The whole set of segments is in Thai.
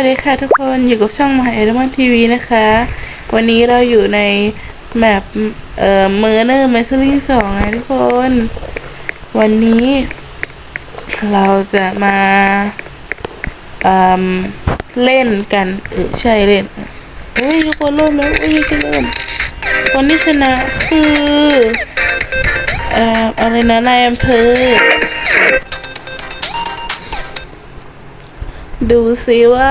สวัสดีค่ะทุกคนอยู่กับช่องมหาเอรมันทีวีนะคะ วันนี้เราอยู่ในแมปเอ่อเมอร์เนอร์แมสซิ่งสองนะทุกคน วันนี้ เราจะมาเอืมเล่นกันเออใช่เล่นเฮ้ยทุกคนเริ่มแล้วเอ้ยจะเริ่มคนที่ชนะคือเอ่ออะไรนะนายอำเภอ ดูซิว่า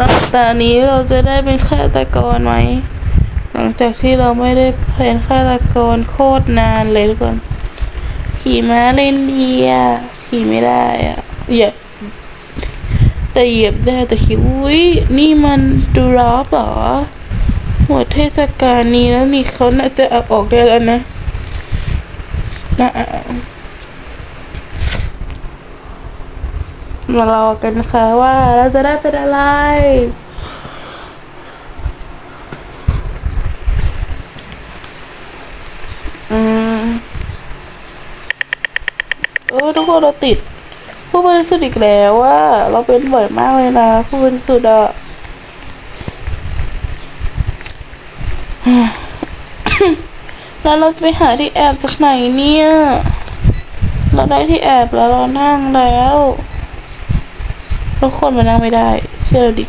รอบตานี้เราจะได้เป็นฆาตกรไหม หลังจากที่เราไม่ได้เป็นฆาตกรโคตรนานเลยทุกคน ขี่ม้าเล่นดีอะขี่ไม่ได้อะเหยียบแต่เหยียบได้แต่ขี่อุ้ยนี่มันดูรอบเหรอหมดเทศกาลนี้แล้วนี่เขาน่าจะเอาออกได้แล้วนะนะ มารอกันนะคะว่าเราจะได้เป็นอะไร อืมเออทุกคนเราติด ผู้บริสุทธิ์อีกแล้วว่า เราเป็นบ่อยมากเลยนะ ผู้บริสุทธิ์อะแล้วเราจะไปหาที่แอบจากไหนเนี่ย เราได้ที่แอบแล้วเรานั่งแล้ว ทุกคนมานั่งไม่ได้ เชื่อเราดิ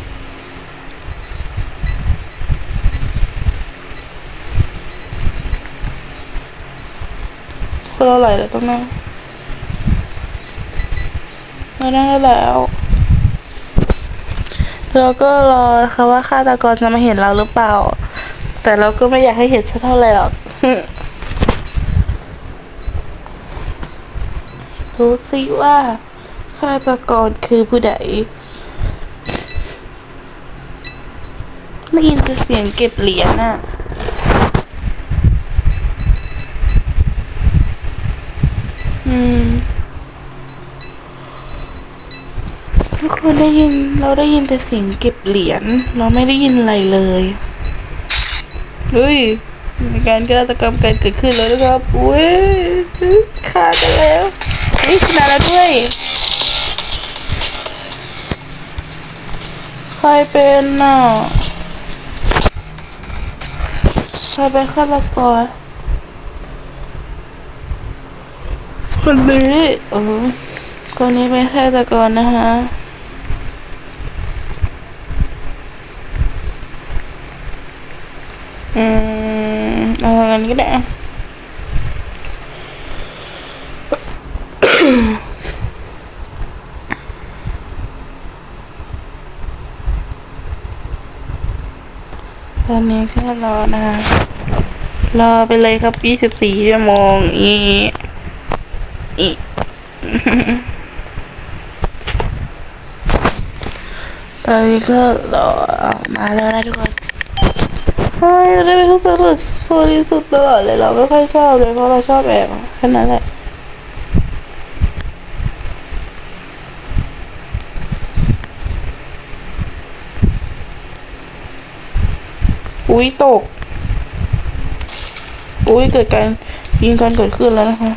คนเราไหลแล้วต้องนั่งมานั่งได้แล้วเราก็รอนะคะว่าฆาตากรจะมาเห็นเราหรือเปล่า แต่เราก็ไม่อยากให้เห็นสักเท่าไหร่หรอกรู้สิว่า ฆาตกรคือผู้ใดได้ยินแต่เสียงเก็บเหรียญน่ะอืมทุกคนได้ยินเราได้ยินแต่เสียงเก็บเหรียญเราไม่ได้ยินอะไรเลยเฮ้ยมีการฆาตกรรมการเกิดขึ้นแล้วนะครับ อุ้ยฆ่ากันแล้วเฮ้ยชนะแล้วด้วย ใครเป็นน่ะใครเป็นฆาตกรคนนี้เออคนนี้เป็นฆาตกรนะคะอืมเอาอันนี้ก็ได้ ตอนนี้ก็รอนะคะ รอไปเลยครับ24ชั่วโมงอีอีตอนนี้ก็รอมาแล้วนะทุกคนใช่เราได้เป็นผู้สรุปบริสุทธิ์ตลอดเลยเราไม่ค่อยชอบเลยเพราะเราชอบแอบแค่นั้นแหละ อุ้ยตก อุ้ยเกิดการยิงกันเกิดขึ้นแล้วนะคะ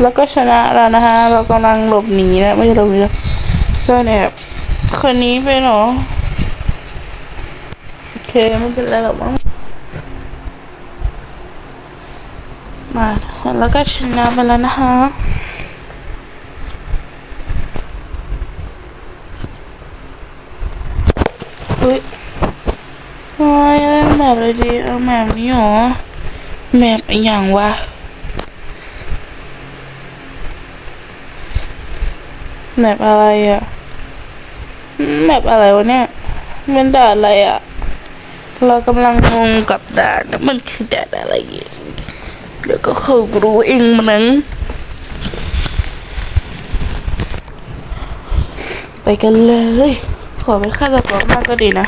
แล้วก็ชนะแล้วนะคะ เรากำลังหลบหนีนะไม่ใช่หลบหนีแล้วซ่อนแอบคนนี้เป็นเหรอ โอเคไม่เป็นไรหรอกมั้งมาแล้วก็ชนะไปแล้วนะคะุ้ยโอ้ยแบบอะไรดีเอาแบบนี้หรอแบบอหย่างวะแบบอะไรอะแบบอะไรวะเนี่ย มันด่าอะไรอะเรากำลังงงกับด่านมันคือด่านอะไรอย่างเดี๋ยวก็เขารู้เองมั้งไปกันเลย ขอเป็นฆาตกรมากก็ดีนะ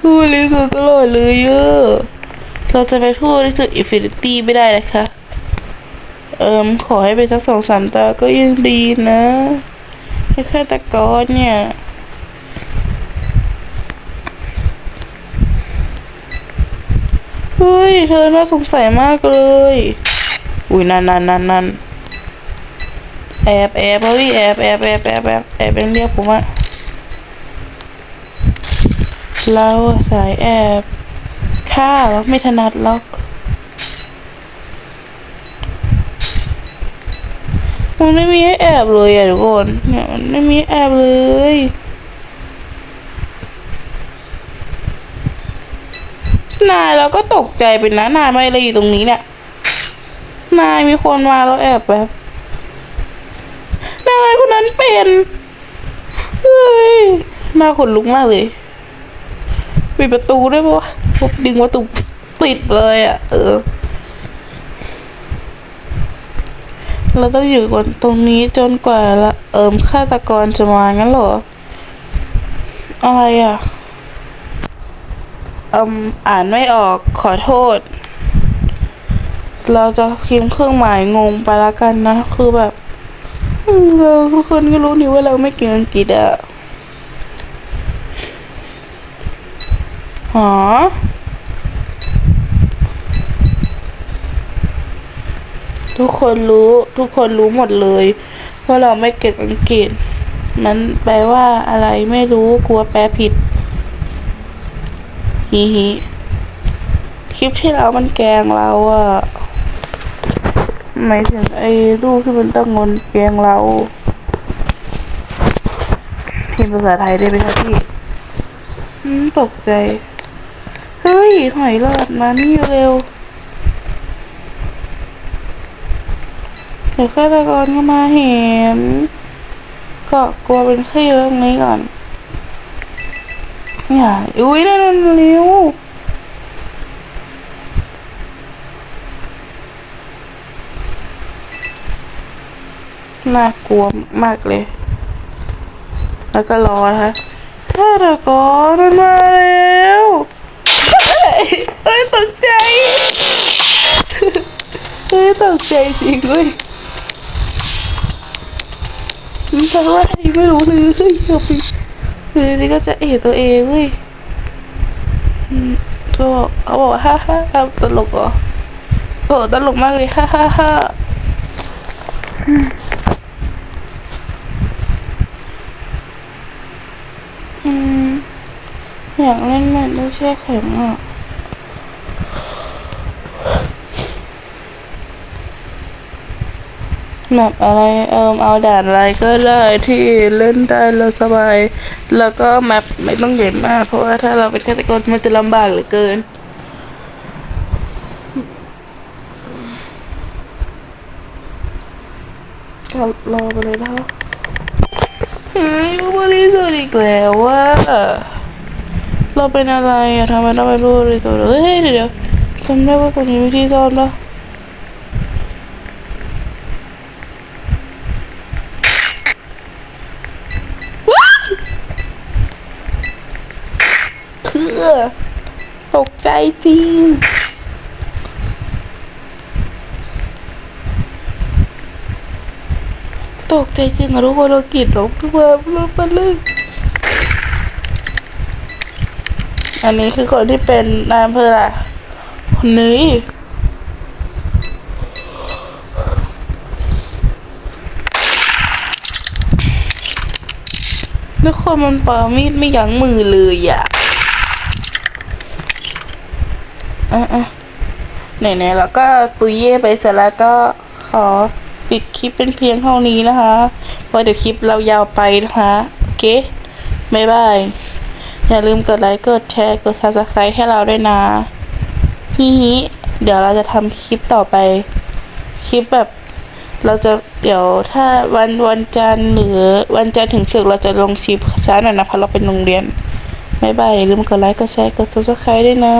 ผู้บริสุทธิ์ตลอดเลยเยอะ เราจะไปนผู้บริสุทธิ์อินฟินิตี้ไม่ได้นะคะ เอิมขอให้เป็นสักสองสามตาก็ยังดีนะให้ฆาตกรเนี่ยเฮ้ย เธอน่าสงสัยมากเลย อุ้ยนั่นนั่นนั่นนั่นแอแอบแอบเฮ้ยแอบแอบแอบแอบแอบแอบยังเรียกผมอะ เราสายแอบฆ่าหรอกไม่ถนัดหรอกมันไม่มีให้แอบเลยอะทุกคนเนี่ยมันไม่มีให้แอบเลยนายเราก็ตกใจไปนะนายไม่อะไรอยู่ตรงนี้เนี่ยนายมีคนมาแล้วแอบแบบนายคนนั้นเป็นเฮ้ยน้าขนลุกมากเลย ปิดประตูด้วยปะวะผมดึงประตูปิดเลยอะ่ะ เออ เราต้องอยู่กันตรงนี้จนกว่าละเอิมฆาตกรจะมางั้นเหรอ อะไรอะเอิมอ่านไม่ออกขอโทษ เราจะพิมพ์เครื่องหมายงงไปละกันนะ คือแบบเราทุกคนก็รู้นี่ว่าเราไม่เก่งอังกฤษอะ หอ ทุกคนรู้ทุกคนรู้หมดเลยว่าเราไม่เก่งอังกฤษ มันแปลว่าอะไรไม่รู้กลัวแปลผิดฮิฮิคลิปที่เรามันแกงเราอะหมายถึงไอ้รูปที่มันตั้งงนแกงเราพิมพ์ภาษาไทยได้ไหมคะพี่ตกใจ เฮ้ย หอยหลอดมานี่เร็วเดี๋ยวฆาตกรก็มาเห็น ก็กลัวเป็นขี้เรื่องนี้ก่อนอย่าอุ้ยนั่นๆเร็วน่ากลัวมากเลย แล้วก็รอนะคะฆาตกรมันมาแล้ว เฮ้ยตกใจเฮ้ยตกใจจริงเว้ยมันแปลว่าอะไรไม่รู้เลยเฮ้ยเอาไปเฮ้ยนี่ก็จะเอะตัวเองเว้ยอืมก็บอกเขาบอกว่าฮ่าฮ่าตลกเหรอโอ้ตลกมากเลยฮ่าฮ่าฮ่าอืมอยากเล่นแมตช์ลูกแช่แข็งอะ แบบอะไรเอิมเอาด่านอะไรก็ได้ที่เล่นได้แล้วสบาย แล้วก็แมปไม่ต้องใหญ่มาก เพราะว่าถ้าเราเป็นฆาตกรมันจะลำบากเหลือเกินก็รอไปเลยนะเฮ้ยบริสุทธิ์อีกแล้วว่าเราเป็นอะไรอะทำไมต้องไปรู้บริสุทธิ์เฮ้ยเดี๋ยวจำได้ว่าตรงนี้วิธีซ่อนปะว้ายคื อ ตกใจจริง ตกใจจริงอะทุกคนเรากรีดร้องทุกวันเราเป็นลึกอันนี้คือคนที่เป็นนายอำเภอละคนนี้ทุกคนมันปามีดไม่ยั้งมือเลยอะ อะอะไหนๆแล้วก็ตุยเย่ไปเสร็จแล้วก็ขอปิดคลิปเป็นเพียงเท่านี้นะคะเพราะเดี๋ยวคลิปเรายาวไปนะคะ โอเคบ๊ายบาย อย่าลืมกดไลค์กดแชร์กด subscribe ให้เราด้วยนะฮิฮิเดี๋ยวเราจะทำคลิปต่อไป คลิปแบบเราจะเดี๋ยวถ้าวันวันจันทร์หรือวันจันทร์ถึงศุกร์เราจะลงคลิปช้าหน่อยนะเพราะเราเป็นโรงเรียนบ๊ายบายอย่าลืมกดไลค์กดแชร์กด subscribe ด้วยนะ